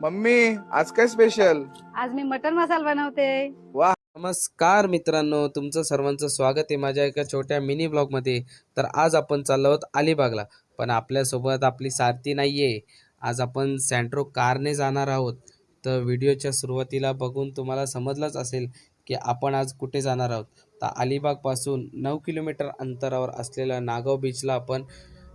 Mummy आज काय special आज मी मटन मसाला बनवते. नमस्कार मित्रांनो तुमचं सर्वांचं स्वागत आहे माझ्या एका छोट्या मिनी ब्लॉगमध्ये तर आज आपण चाललो आहोत अलिबागला पण आपल्यासोबत आपली सारथी नाही आहे आज आपण सँट्रो कारने जाणार आहोत. तर व्हिडिओच्या सुरुवातीला बघून तुम्हाला समजलंच असेल की आपण आज कुठे जाणार आहोत. तर अलिबागपासून नऊ किलोमीटर अंतरावर असलेल्या नागाव बीचला आपण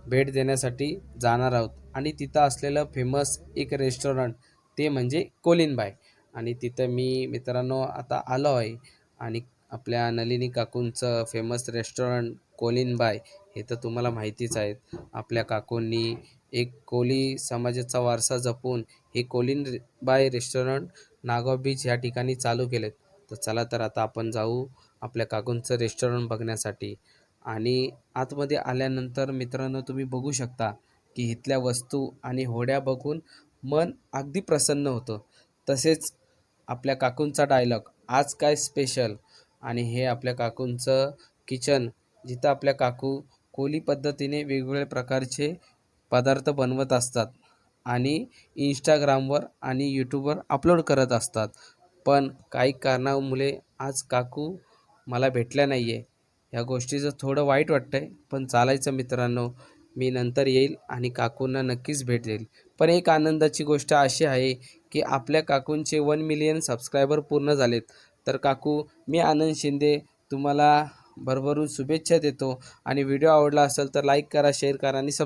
भेट देण्यासाठी जाणार आहोत. आणि तिथं असलेलं फेमस एक रेस्टॉरंट ते म्हणजे कोलिनबाय आणि तिथं मी मित्रांनो आता आलो आहे. आणि आपल्या नलिनी काकूंचं फेमस रेस्टॉरंट कोलिनबाय हे तर तुम्हाला माहितीच आहेत आपल्या काकूंनी एक कोली समाजाचा वारसा जपून हे कोलिन रे- बाय रेस्टॉरंट नागाव बीच या ठिकाणी चालू केलेत. तर चला तर आता आपण जाऊ आपल्या काकूंचं रेस्टॉरंट बघण्यासाठी. आणि आतमध्ये आल्यानंतर मित्रांनो तुम्ही बघू शकता की इथल्या वस्तू आणि होड्या बघून मन अगदी प्रसन्न होतं. तसेच आपल्या काकूंचा डायलॉग आज काय स्पेशल आणि हे आपल्या काकूंचं किचन जिथं आपल्या काकू कोली पद्धतीने वेगवेगळ्या प्रकारचे पदार्थ बनवत असतात आणि इंस्टाग्रामवर आणि यूट्यूबवर अपलोड करत असतात. पण काही कारणामुळे आज काकू मला भेटल्या नाही आहे ह्या गोष्टीचं थोडं वाईट वाटतं आहे पण चालायचं मित्रांनो. मी नंतर येईल आणि काकूंना नक्कीच भेट देईल. पण एक आनंदाची गोष्ट अशी आहे की आपल्या काकूंचे वन मिलियन सबस्क्रायबर पूर्ण झालेत. तर काकू मी आनंद शिंदे तुम्हाला भरभरून शुभेच्छा देतो. आणि व्हिडिओ आवडला असेल तर लाईक करा शेअर करा आणि सब